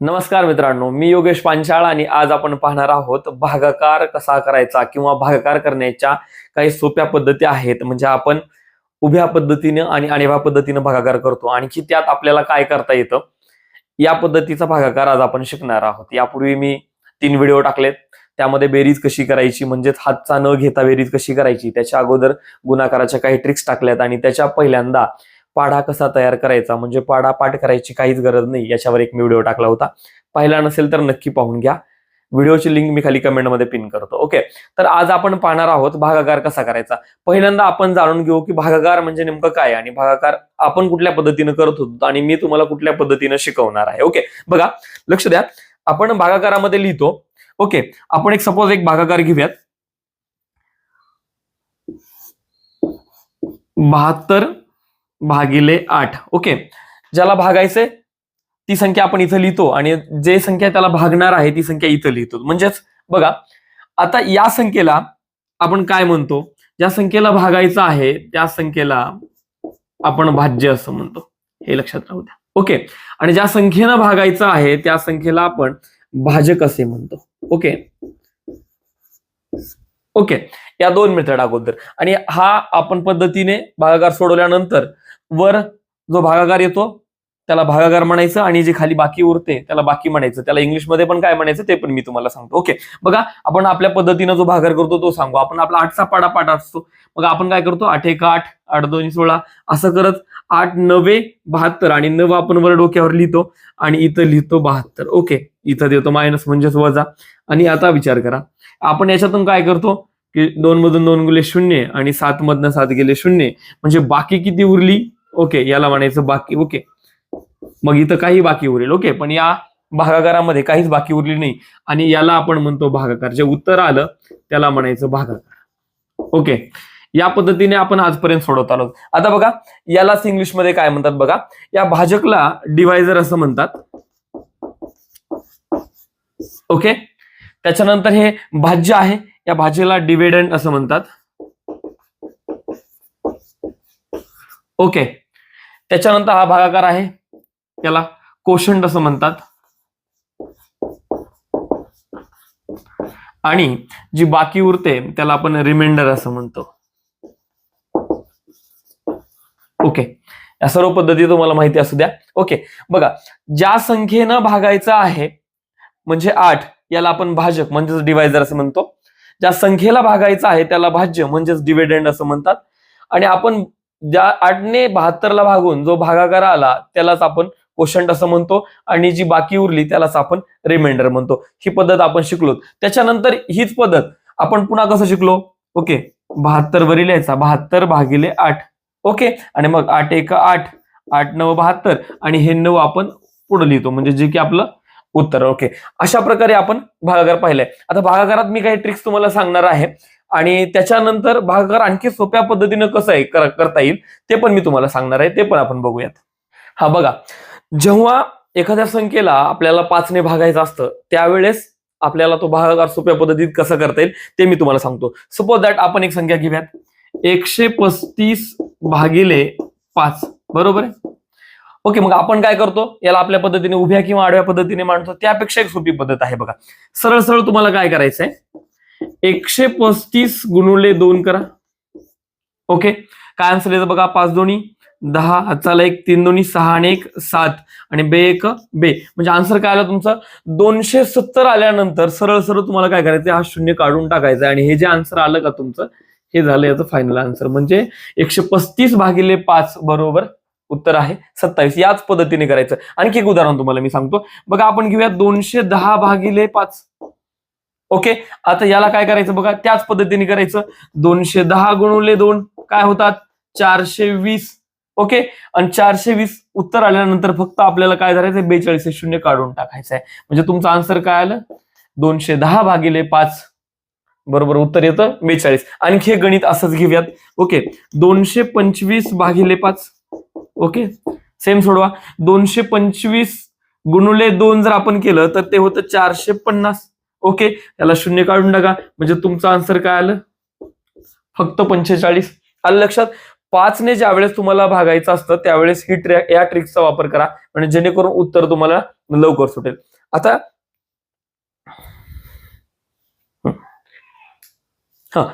नमस्कार मित्रांनो मी योगेश पांचाळ आणि आज आपण पाहणार आहोत भागाकार कसा करायचा किंवा भागाकार करण्याच्या काही सोप्या पद्धती आहेत. म्हणजे आपण उभ्या पद्धतीनं आणि आडव्या पद्धतीनं भागाकार करतो. आणखी त्यात आपल्याला काय करता येतं? या पद्धतीचा भागाकार आज आपण शिकणार आहोत. यापूर्वी मी तीन व्हिडिओ टाकलेत. त्यामध्ये बेरीज कशी करायची? म्हणजेच हातचा न घेता बेरीज कशी करायची? त्याच्या अगोदर गुणाकाराच्या काही ट्रिक्स टाकल्यात आणि त्याच्या पहिल्यांदा पाढा कसा तयार करायचा? म्हणजे पाढा पाठ करायची काहीच गरज नाही याच्यावर एक मी व्हिडिओ टाकला होता. पाहिला नसेल तर नक्की पाहून घ्या. व्हिडिओची लिंक मी खाली कमेंटमध्ये पिन करतो. ओके तर आज आपण पाहणार आहोत भागाकार कसा करायचा? पहिल्यांदा आपण जाणून घेऊ की भागाकार म्हणजे नेमकं काय आणि भागाकार आपण कुठल्या पद्धतीनं करत होतो आणि मी तुम्हाला कुठल्या पद्धतीनं शिकवणार आहे. ओके बघा लक्ष द्या. आपण भागाकारामध्ये लिहितो. ओके आपण एक सपोज एक भागाकार घेऊयात. बहात्तर भागिले आठ. ओके. ज्याला भागायचंय ती संख्या आपण इथं लिहितो आणि जे संख्या त्याला भागणार आहे ती संख्या इथं लिहितो. म्हणजेच बघा आता या संख्येला आपण काय म्हणतो? ज्या संख्येला भागायचं आहे त्या संख्येला आपण भाज्य असं म्हणतो. हे लक्षात राहू द्या. ओके. आणि ज्या संख्येनं भागायचं आहे त्या संख्येला आपण भाजक असे म्हणतो. ओके. ओके. या दोन मेथड अगोदर. आणि हा आपण पद्धतीने भागाकार सोडवल्यानंतर वर जो भागाकार येतो त्याला भागाकार म्हणायचं आणि जे खाली बाकी उरते त्याला बाकी म्हणायचं. त्याला इंग्लिशमध्ये पण काय म्हणायचं ते पण मी तुम्हाला सांगतो. ओके. बघा आपण आपल्या पद्धतीनं जो भागार करतो तो सांगू. आपण आपला आठचा पाडा पाठ असतो. मग आपण काय करतो? आठ एक आठ आठ दोन सोळा असं करत आठ नवे बहात्तर आणि नव आपण वर डोक्यावर लिहितो आणि इथं लिहितो बहात्तर. ओके. इथं देतो मायनस म्हणजेच वजा. आणि आता विचार करा. आपण याच्यातून काय करतो? की दोन मधून दोन गेले शून्य आणि सात मधनं सात गेले शून्य. म्हणजे बाकी किती उरली? ओके याला म्हणायचं बाकी ओके मग इथं काही बाकी उरेल ओके पण या भागाकारामध्ये काहीच बाकी उरली नाही. आणि याला आपण म्हणतो भागाकार. जे उत्तर आलं त्याला म्हणायचं भागाकार. ओके या पद्धतीने आपण आजपर्यंत सोडवत आलो. आता बघा यालाच इंग्लिशमध्ये काय म्हणतात बघा? या भाजकला डिवायझर असं म्हणतात. ओके त्याच्यानंतर हे भाज्य आहे या भाजीला डिव्हिडंड असं म्हणतात. ओके त्याच्यानंतर हा भागाकार आहे. त्याला कोशंड असं म्हणतात. आणि जी बाकी उरते त्याला आपण रिमाइंडर असं म्हणतो. ओके. या सर्व पद्धती तुम्हाला माहिती असू द्या. ओके. बघा ज्या संख्येनं भागायचं आहे म्हणजे आठ याला आपण भाजक म्हणजेच डिवायझर असं म्हणतो. ज्या संख्येला भागायचं आहे त्याला भाज्य म्हणजेच डिव्हिडंड असं म्हणतात. आणि आपण ज्या आठने बहात्तरला भागून जो भागाकार आला त्यालाच आपण क्वेश्चन असं म्हणतो आणि जी बाकी उरली त्यालाच आपण रिमाइंडर म्हणतो. ही पद्धत आपण शिकलो त्याच्यानंतर हीच पद्धत आपण पुन्हा कसं शिकलो? ओके. बहात्तर वरी लिहायचा. बहात्तर भागिले आठ. ओके. आणि मग आठ एक आठ. आठ नऊ बहात्तर. आणि हे नऊ आपण पुढे लिहितो. म्हणजे जे की आपलं उत्तर. ओके. अशा प्रकारे आपण भागाकार पाहिलाय. आता भागाकारात मी काही ट्रिक्स तुम्हाला सांगणार आहे. आणि त्याच्यानंतर भागाकार आणखी सोप्या पद्धतीनं कसं आहे करता येईल ते पण मी तुम्हाला सांगणार आहे ते पण आपण बघूयात. हा बघा. जेव्हा एखाद्या संख्येला आपल्याला पाचने भागायचं असतं त्यावेळेस आपल्याला तो भागाकार सोप्या पद्धतीत कसं करता येईल ते मी तुम्हाला सांगतो. सपोज दॅट आपण एक संख्या घेऊयात. एकशे पस्तीस भागिले पाच बरोबर आहे? ओके मग आपण काय करतो? याला आपल्या पद्धतीने उभ्या किंवा आडव्या पद्धतीने मांडतो त्यापेक्षा एक सोपी पद्धत आहे बघा. सरळ सरळ तुम्हाला काय करायचंय? एकशे पस्तीस गुणुले दोन करा. ओके काय आन्सर येतं बघा? पाच दोन्ही दहा हाताला एक तीन दोन्ही सहा आणि एक सात. आणि बे एक बे. म्हणजे आन्सर काय आलं तुमचं? दोनशे सत्तर आल्यानंतर सरळ सरळ तुम्हाला काय करायचं हा शून्य काढून टाकायचं आणि हे जे आन्सर आलं का तुमचं? हे झालं याचं फायनल आन्सर म्हणजे एकशे पस्तीस भागिले पाच बरोबर उत्तर आहे सत्तावीस. याच पद्धतीने करायचं. आणखी एक उदाहरण तुम्हाला मी सांगतो. बघा आपण घेऊया दोनशे दहा भागिले पाच. ओके आता याला काय करायचं बघा? त्याच पद्धतीने करायचं. दोनशे दहा गुणवले दोन. काय होतात? चारशे वीस. ओके आणि चारशे वीस उत्तर आल्यानंतर फक्त आपल्याला काय करायचं बेचाळीस हे शून्य काढून टाकायचं आहे म्हणजे तुमचं आन्सर काय आलं? दोनशे दहा भागिले पाच. बरोबर उत्तर येतं. बेचाळीस. आणखी हे गणित असंच घेऊयात. ओके दोनशे पंचवीस भागिले पाच. ओके सेम सोडवा. दोनशे पंचवीस गुणुले दोन जर आपण केलं तर ते होतं चारशे पन्नास. ओके त्याला शून्य काढून टाका. म्हणजे तुमचं आन्सर काय आलं? फक्त पंचेचाळीस. आलं लक्षात? पाचने ज्या वेळेस तुम्हाला भागायचं असतं त्यावेळेस ही ट्रॅक या ट्रिकचा वापर करा. म्हणजे जेणेकरून उत्तर तुम्हाला लवकर सुटेल. आता हा.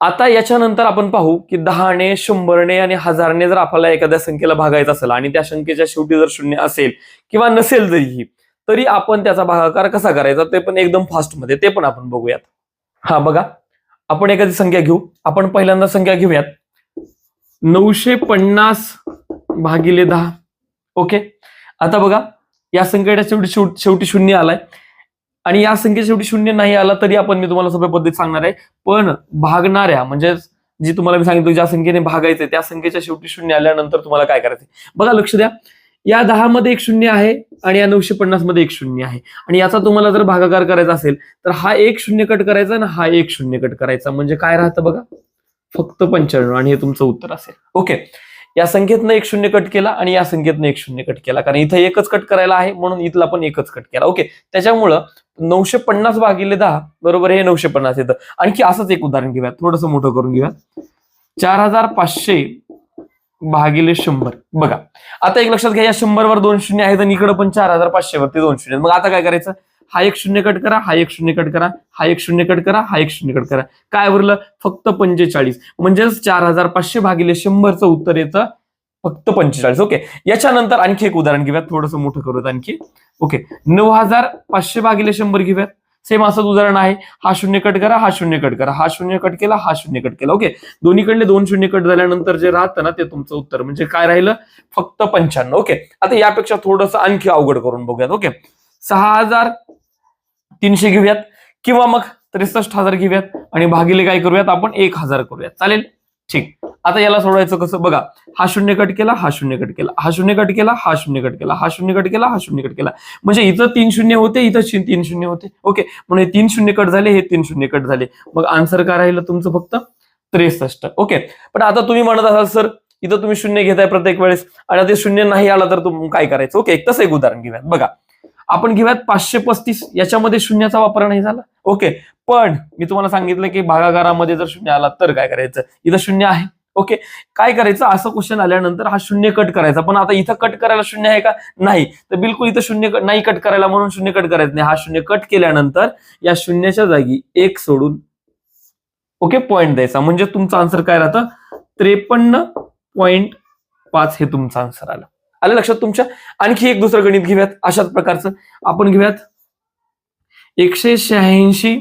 आता याच्यानंतर आपण पाहू की दहाने शंभरने आणि हजारने जर आपल्याला एखाद्या संख्येला भागायचं असेल आणि त्या संख्येच्या शेवटी जर शून्य असेल किंवा नसेल जरीही तरी आपण त्याचा भागाकार कसा करायचा ते पण एकदम फास्टमध्ये ते पण आपण बघूयात. हा बघा. आपण एखादी संख्या घेऊ. आपण पहिल्यांदा संख्या घेऊयात. नऊशे पन्नास भागिले दहा. ओके? आता बघा या संख्येच्या शेवटी शेवटी शून्य आलाय. आणि या संख्येच्या शेवटी शून्य नाही आला तरी आपण मी तुम्हाला सोप्या पद्धतीत सांगणार आहे. पण भागणाऱ्या म्हणजे जी तुम्हाला मी सांगितलं ज्या संख्येने भागायचे त्या संख्येच्या शेवटी शून्य आल्यानंतर तुम्हाला काय करायचं बघा लक्ष द्या. या दहा मध्ये एक शून्य आहे आणि या नऊशे पन्नासमध्ये एक शून्य आहे. आणि याचा तुम्हाला जर भागाकार करायचा असेल तर हा एक शून्य कट करायचा आणि हा एक शून्य कट करायचा. म्हणजे काय राहतं बघा? फक्त पंच्याण्णव आणि हे तुमचं उत्तर असेल. ओके. या संख्येतनं एक शून्य कट केला आणि या संख्येतनं एक शून्य कट केला. कारण इथं एकच कट करायला आहे म्हणून इथला पण एकच कट केला. ओके. त्याच्यामुळं नऊशे पन्नास भागिले दहा बरोबर हे नऊशे पन्नास येतं. आणखी असंच एक उदाहरण घेऊयात थोडंसं मोठं करून घेऊयात चार हजार पाचशे भागिले शंभर. बघा. आता एक लक्षात घ्या या शंभरवर दोन शून्य आहेत आणि इकडे पण चार हजार पाचशे वरती दोन शून्य मग आता काय करायचं? हा एक शून्य कट करा हा एक शून्य कट करा हा एक शून्य कट करा हा एक शून्य कट करा. काय उरलं? फक्त पंचेचाळीस. म्हणजेच चार हजार पाचशे भागिले शंभरचं उत्तर येतं फक्त पंचेचाळीस. ओके. याच्यानंतर आणखी एक उदाहरण घेऊयात. थोडंसं मोठं करूयात आणखी. ओके. नऊ हजार पाचशे भागिले शंभर घेऊयात. सेम असंच उदाहरण आहे. हा शून्य कट करा हा शून्य कट करा. हा शून्य कट केला हा शून्य कट केला. ओके दोन्हीकडले दोन शून्य कट झाल्यानंतर जे राहतं ना ते तुमचं उत्तर. म्हणजे काय राहिलं? फक्त पंच्याण्णव. ओके आता यापेक्षा थोडंसं आणखी अवघड करून बघूयात. ओके सहा हजार तीनशे घेऊयात. किंवा मग त्रेसष्ट हजार घेऊयात. आणि भागिले काय करूयात? आपण एक हजार करूयात. चालेल? ठीक. आता याला सोडवायचं कसं? बघा हा शून्य कट केला हा शून्य कट केला हा शून्य कट केला हा शून्य कट केला हा शून्य कट केला हा शून्य कट केला. म्हणजे इथं तीन शून्य होते इथं तीन शून्य होते. ओके म्हणजे तीन शून्य कट झाले हे तीन शून्य कट झाले. मग आन्सर काय राहिलं तुमचं फक्त? त्रेसष्ट. ओके पण आता तुम्ही म्हणत असाल सर इथं तुम्ही शून्य घेताय प्रत्येक वेळेस आणि आता ते शून्य नाही आला तर तुम्ही काय करायचं? ओके तसं एक उदाहरण घेऊयात. बघा आपण घेऊयात पाचशे पस्तीस याच्यामध्ये शून्याचा वापर नाही झाला. ओके पण मी तुम्हाला सांगितलं की भागाकारामध्ये जर शून्य आला तर काय करायचं? इथं शून्य आहे. ओके? काय करायचं? असं क्वेश्चन आल्यानंतर हा शून्य कट करायचा. पण आता इथं कट करायला शून्य आहे का? नाही. तर बिलकुल इथं शून्य नाही कट करायला म्हणून शून्य कट करायचं नाही. हा शून्य कट केल्यानंतर या शून्याच्या जागी एक सोडून ओके पॉईंट द्यायचा. म्हणजे तुमचं आन्सर काय राहतं? त्रेपन्न पॉईंट पाच हे तुमचं आन्सर आलं. आलं लक्षात तुमच्या? आणखी एक दुसरं गणित घेऊयात. अशाच प्रकारचं. आपण घेऊयात. एकशे शहाऐंशी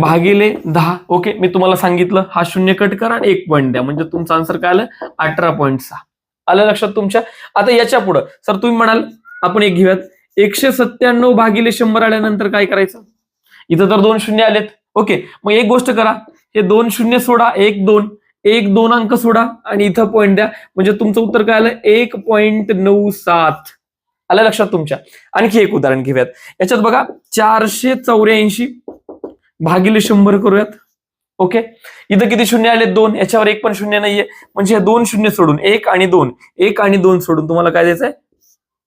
भागिले दहा. ओके मी तुम्हाला सांगितलं हा शून्य कट करा आणि एक पॉईंट द्या. म्हणजे तुमचं आन्सर काय आलं? अठरा पॉईंट सहा. आलं लक्षात तुमच्या? आता याच्या पुढं. सर तुम्ही म्हणाल आपण एक घेऊयात. एकशे सत्त्याण्णव भागिले शंभर आल्यानंतर काय करायचं? इथं तर दोन शून्य आलेत. ओके मग एक गोष्ट करा. हे दोन शून्य सोडा एक दोन. एक दोन अंक सोडा आणि इथं पॉईंट द्या. म्हणजे तुमचं उत्तर काय आलं? एक पॉईंट नऊ सात. आलं लक्षात तुमच्या? आणखी एक उदाहरण घेऊयात. याच्यात बघा चारशे चौऱ्याऐंशी. भागिले शंभर करूयात. ओके इथं किती शून्य आले? दोन. याच्यावर एक पण शून्य नाहीये. म्हणजे हे दोन शून्य सोडून एक आणि दोन एक आणि दोन सोडून तुम्हाला काय द्यायचंय?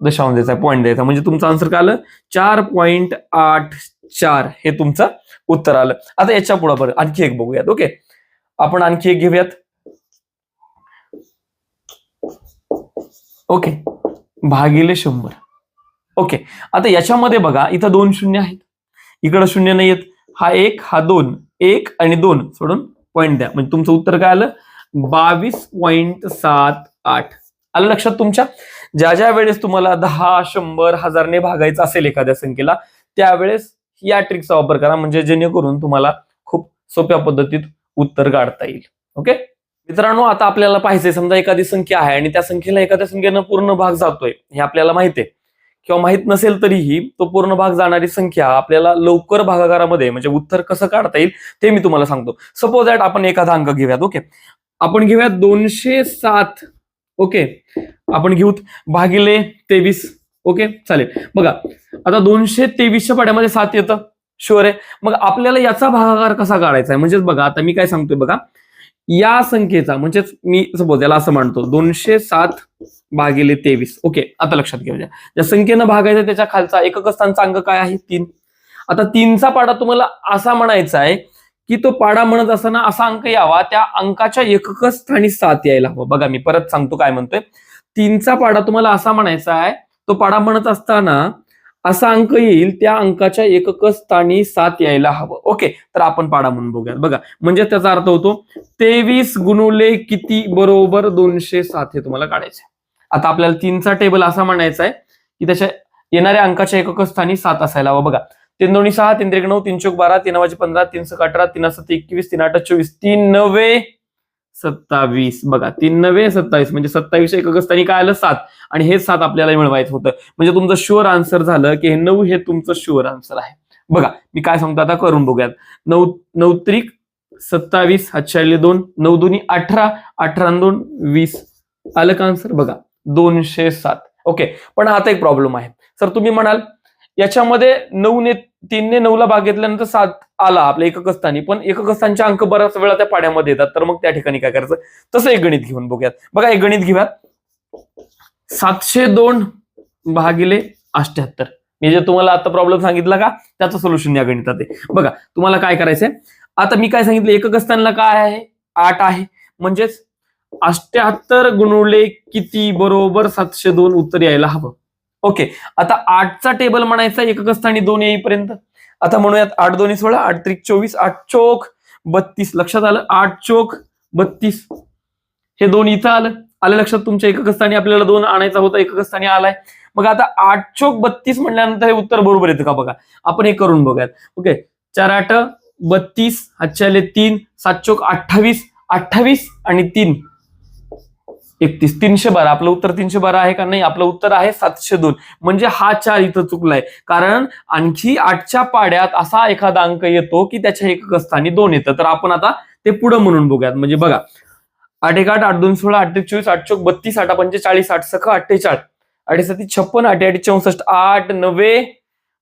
दशांश द्यायचा पॉईंट द्यायचा म्हणजे तुमचं आन्सर काय आलं? चार पॉईंट आठ चार हे तुमचं उत्तर आलं. आता याच्यापुढे आणखी एक बघूयात. ओके आपण आणखी एक घेऊयात. ओके भागिले शंभर. ओके आता याच्यामध्ये बघा इथं दोन शून्य आहेत. इकडं शून्य नाही आहेत हा एक हा दोन. एक आणि दोन. सोडून पॉईंट द्या. म्हणजे तुमचं उत्तर काय आलं? बावीस पॉईंट सात आठ. आलं लक्षात तुमच्या? ज्या ज्या वेळेस तुम्हाला दहा शंभर हजारने भागायचं असेल एखाद्या संख्येला त्यावेळेस या ट्रिकचा वापर करा. म्हणजे जेणेकरून तुम्हाला खूप सोप्या पद्धतीत उत्तर काढता येईल. ओके मित्रांनो आता आपल्याला पाहिजे समजा एखादी संख्या आहे आणि त्या संख्येला एखाद्या संख्येनं पूर्ण भाग जातोय. हे आपल्याला माहिती आहे. किंवा माहीत नसेल तरीही तो पूर्ण भाग जाणारी संख्या आपल्याला लवकर भागाकारामध्ये म्हणजे उत्तर कसं काढता येईल ते मी तुम्हाला सांगतो. सपोज दॅट आपण एखादा अंक घेऊयात ओके आपण घेऊयात दोनशे सात ओके आपण घेऊ भागिले तेवीस ओके चालेल. बघा आता दोनशे तेवीसच्या पाड्यामध्ये सात येतं. शुअर आहे? मग आपल्याला याचा भागाकार कसा काढायचा आहे? म्हणजेच बघा आता मी काय सांगतोय बघा. या संख्येचा म्हणजेच मी सपोज याला असं मानतो दोनशे सात भागिले तेवीस. ओके आता लक्षात घेऊया. ज्या संख्येनं भागायचं त्याच्या खालचा एकक स्थानचा अंक काय आहे? तीन. आता तीनचा पाडा तुम्हाला असा म्हणायचा आहे की तो पाडा म्हणत असताना असा अंक यावा त्या अंकाच्या एकक स्थानी सात यायला हवं. बघा मी परत सांगतो काय म्हणतोय. तीनचा पाडा तुम्हाला असा म्हणायचा आहे तो पाडा म्हणत असताना असा अंक येईल त्या अंकाच्या एकक स्थानी सात यायला हवं. ओके तर आपण पाडा म्हणून बघूयात. बघा म्हणजे त्याचा अर्थ होतो तेवीस गुणुले किती बरोबर दोनशे सात हे तुम्हाला काढायचे आता आपल्याला तीनचा टेबल असा म्हणायचा आहे की त्याच्या येणाऱ्या अंकाच्या एकक स्थानी सात असायला हवा. बघा तीन दोन्ही सहा तीन त्रिक नऊ तीन चौक बारा तीन वाजे पंधरा तीन सक अठरा तीन सात एकवीस तीन आठ चोवीस तीन नवे सत्तावीस. बघा तीन नवे सत्तावीस म्हणजे सत्तावीस एकक स्थानी काय आलं? सात. आणि हे सात आपल्याला मिळवायचं होतं. म्हणजे तुमचं शुअर आन्सर झालं की हे नऊ हे तुमचं शुअर आन्सर आहे. बघा मी काय सांगतो आता करून बघूयात. नऊ नऊ त्रिक सत्तावीस हातशाळले दोन नऊ दोन्ही अठरा अठरा दोन वीस. आलं का आन्सर बघा. दोनशे सात. ओके पण आता एक प्रॉब्लेम आहे. सर तुम्ही म्हणाल याच्यामध्ये नऊ ने तीनने नऊला भाग घेतल्यानंतर सात आला आपल्या एकक स्थानी पण एकक स्थानचे अंक बऱ्याच वेळा त्या पाड्यामध्ये येतात. तर मग त्या ठिकाणी काय करायचं? तसं एक गणित घेऊन बघूयात. बघा एक गणित घेऊयात. सातशे दोन भागिले अष्ट्याहत्तर मी जे तुम्हाला आता प्रॉब्लेम सांगितला का? त्याचं सोल्युशन या गणितात आहे. बघा तुम्हाला काय करायचंय? आता मी काय सांगितलं? एकक स्थानला काय आहे? आठ आहे. म्हणजेच अष्ट्याहत्तर गुणुले किती बरोबर सातशे दोन उत्तर यायला हवं. ओके आता आठचा टेबल म्हणायचा एकक स्थानी दोन येईपर्यंत. आता म्हणूयात आठ दोन्ही सोळा आठ त्रिक चोवीस आठ चोक बत्तीस. लक्षात आलं? आठ चोक बत्तीस. हे दोन इथं आलं. आलं लक्षात तुमच्या एकक स्थानी आपल्याला दोन आणायचा होता एकक स्थानी आलाय. मग आता आठ चोक बत्तीस म्हणल्यानंतर हे उत्तर बरोबर येतं का बघा? आपण हे करून बघूयात. ओके चार आठ बत्तीस आजच्या आले तीन सात चोक अठ्ठावीस अठ्ठावीस आणि तीन. एकतीस तीनशे बारा. आपलं उत्तर तीनशे बारा आहे का नाही? आपलं उत्तर आहे सातशे दोन. म्हणजे हा चार इथं चुकलाय. कारण आणखी आठच्या पाड्यात असा एखादा अंक येतो की त्याच्या एकक स्थानी दोन येतं. तर आपण आता ते पुढं म्हणून बघूयात. म्हणजे बघा आठ एक आठ आठ दोन सोळा आठ चोवीस आठ चोक बत्तीस आठ पंचेचाळीस आठ सख अठ्ठेचाळीस आठ छप्पन आठ आठ चौसष्ट आठ नव्हे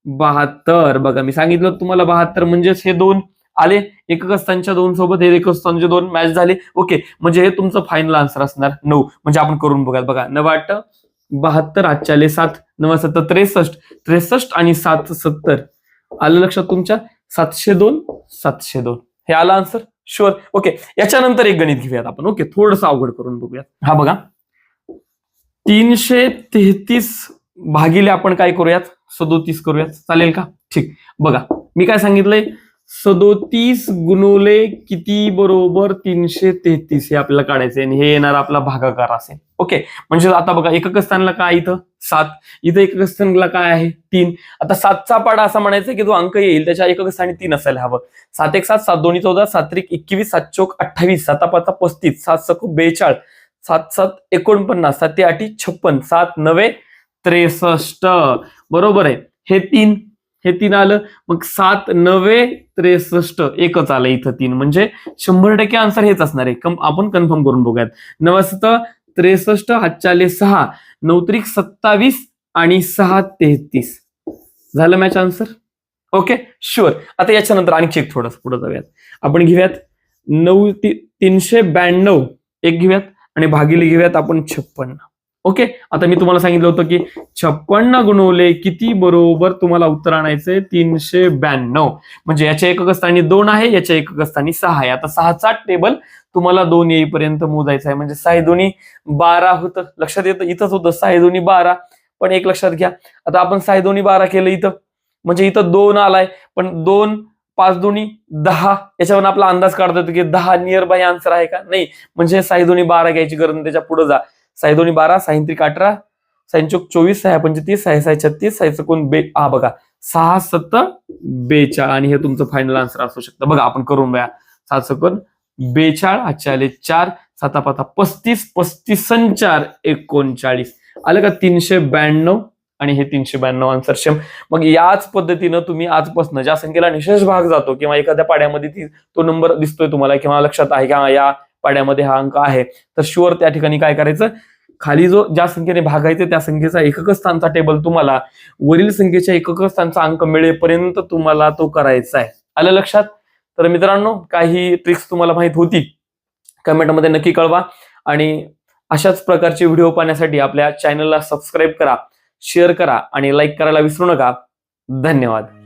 बहात्तर. बघा मी सांगितलं तुम्हाला बहात्तर म्हणजेच हे दोन. आले एककस्थांच्या दोन सोबत हे एकस्थांचे दोन मॅच झाले. ओके म्हणजे हे तुमचं फायनल आन्सर असणार. नऊ. म्हणजे आपण करून बघा बघा नऊ आठ बहात्तर आजच्या सात नवा सत्तर त्रेसष्ट. त्रेसष्ट आणि सात सत्तर. आलं लक्षात तुमच्या? सातशे दोन सातशे दोन. हे आलं आन्सर शुअर ओके याच्यानंतर एक गणित घेऊयात आपण. ओके थोडंसं अवघड करून बघूयात. हा बघा. तीनशे तेहतीस भागिले आपण काय करूयात? सदोतीस करूयात. चालेल का? ठीक. बघा मी काय सांगितलंय? सदोतीस गुणुले किती बरोबर तीनशे तेहतीस हे आपल्याला काढायचे आणि हे येणार आपला भागाकार असेल. ओके म्हणजे आता बघा एकक स्थानला काय इथं? सात. इथं एकक स्थानला काय आहे? तीन. आता सातचा पाडा असा म्हणायचा की जो अंक येईल त्याच्या एकक स्थानी तीन असायला हवं. सात एक सात सात दोन्ही चौदा सात त्रिक एकवीस सात चौक अठ्ठावीस साता पाचा पस्तीस सात सख बेचाळ सात सात एकोणपन्नास सात ते आठी छप्पन सात नवे त्रेसष्ट. बरोबर आहे. हे तीन. हे तीन आलं. मग सात नवे त्रेसष्ट एकच आलं इथं तीन. म्हणजे शंभर टक्के आन्सर हेच असणार आहे. कम आपण कन्फर्म करून बघूयात. नवस्त त्रेसष्ट हातचाले सहा. नवत्रिक सत्तावीस आणि सहा तेहतीस. झालं मॅच आन्सर ओके शुअर आता याच्यानंतर आणखी एक थोडंसं पुढे जाऊयात. आपण घेऊयात नऊ ती तीनशे ब्याण्णव. एक घेऊयात आणि भागिले घेऊयात आपण छप्पन्न. ओके? आता मी तुम्हाला सांगितलं होतं की छप्पन्न गुणवले किती बरोबर तुम्हाला उत्तर आणायचंय तीनशे ब्याण्णव. म्हणजे याच्या एकक स्थानी दोन आहे याच्या एकक स्थानी सहा आहे. आता सहाचा टेबल तुम्हाला दोन येईपर्यंत मोजायचा आहे. म्हणजे सहा दोन्ही बारा होतं. लक्षात येतं? इथंच होतं. सहा दोन्ही बारा. पण एक लक्षात घ्या. आता आपण सहा दोन्ही बारा केलं इथं. म्हणजे इथं दोन आलाय. पण दोन पाच दोन्ही दहा. याच्यावर आपला अंदाज काढता येतो की दहा नियर बाय आन्सर आहे का? नाही. म्हणजे साई दोन्ही बारा घ्यायची गरज त्याच्या पुढे जा. साई दोन्ही बारा साहित्रिक अठरा साईंचोक चोवीस सहा पंचतीस सहा साय छत्तीस साय चौकोन बे हा बघा. सहा सत्त बेचाळ. आणि हे तुमचं फायनल आन्सर असू शकतं. बघा आपण करून बघा. सात चौकोन बेचाळ आजच्या आले चार साता पाता पस्तीस पस्तीस चार एकोणचाळीस. आलं का तीनशे ब्याण्णव? आणि हे तीनशे ब्याण्णव आन्सर शेम मग याच पद्धतीनं तुम्ही आजपासून ज्या संख्येला निशेष भाग जातो किंवा एखाद्या पाड्यामध्ये ती तो नंबर दिसतोय तुम्हाला किंवा लक्षात आहे का? या पाड्यामध्ये हा अंक आहे. तर शुअर त्या ठिकाणी काय करायचं? खाली जो ज्या संख्येने भागायचे त्या संख्येचा एकक स्थानचा टेबल तुम्हाला वरील संख्येच्या एकक स्थानचा अंक मिळेपर्यंत तुम्हाला तो करायचा आहे. आलं लक्षात? तर मित्रांनो काही ट्रिक्स तुम्हाला माहीत होती कमेंटमध्ये नक्की कळवा. आणि अशाच प्रकारचे व्हिडिओ पाहण्यासाठी आपल्या चॅनलला सबस्क्राईब करा शेअर करा आणि लाईक करायला विसरू नका. धन्यवाद.